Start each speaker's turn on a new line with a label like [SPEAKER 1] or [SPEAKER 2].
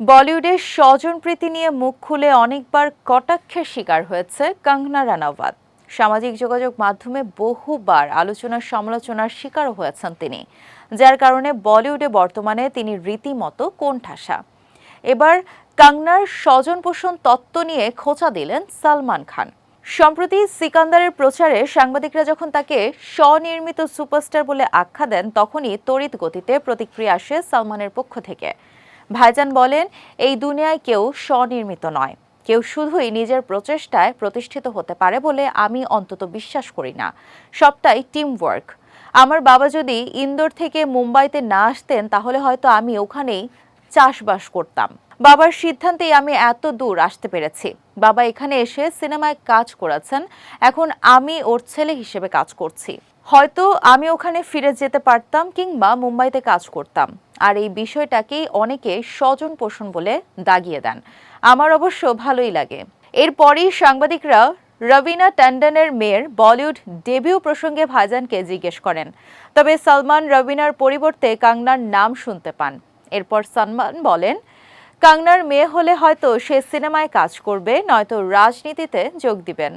[SPEAKER 1] বলিউডে স্বজনপ্রীতি নিয়ে মুখ খুলে অনেকবার কটাক্ষের শিকার হয়েছে কঙ্গনা রানাওয়াত। সামাজিক যোগাযোগ মাধ্যমে বহুবার আলোচনার সমালোচনার শিকারও হয়েছেন তিনি, যার কারণে বলিউডে বর্তমানে তিনি রীতিমতো কোণঠাসা। এবার কঙ্গনার স্বজন পোষণ তত্ত্ব নিয়ে খোঁচা দিলেন সালমান খান। সম্প্রতি সিকান্দারের প্রচারে সাংবাদিকরা যখন তাকে স্বনির্মিত সুপারস্টার বলে আখ্যা দেন, তখনই তড়িৎ গতিতে প্রতিক্রিয়া আসে সালমানের পক্ষ থেকে। ভাইজান বলেন, এই দুনিয়ায় কেউ স্বনির্মিত নয়। কেউ শুধুই নিজের প্রচেষ্টায় প্রতিষ্ঠিত হতে পারে বলে আমি অন্তত বিশ্বাস করি না। সবটাই টিম ওয়ার্ক আমার বাবা যদি ইন্দোর থেকে মুম্বাইতে না আসতেন, তাহলে হয়তো আমি ওখানেই চাষবাস করতাম। বাবার সিদ্ধান্তেই আমি এত দূর আসতে পেরেছি। বাবা এখানে এসে সিনেমায় কাজ করেছেন। এখন আমি ওর ছেলে হিসেবে কাজ করছি। হয়তো আমি ওখানে ফিরে যেতে পারতাম কিংবা মুম্বাইতে কাজ করতাম। আর এই বিষয়টাকেই অনেকে স্বজন পোষণ বলে দাগিয়ে দেন। আমার অবশ্য ভালোই লাগে। এরপরই সাংবাদিকরা রবিনা ট্যান্ডনের মেয়ের বলিউড ডেবিউ প্রসঙ্গে ভাইজানকে জিজ্ঞেস করেন। তবে সালমান রবিনার পরিবর্তে কাংনার নাম শুনতে পান। এরপর সালমান বলেন কাংনার মেয়ে হলে হয়তো সে সিনেমায় কাজ করবে, নয়তো রাজনীতিতে যোগ দিবেন।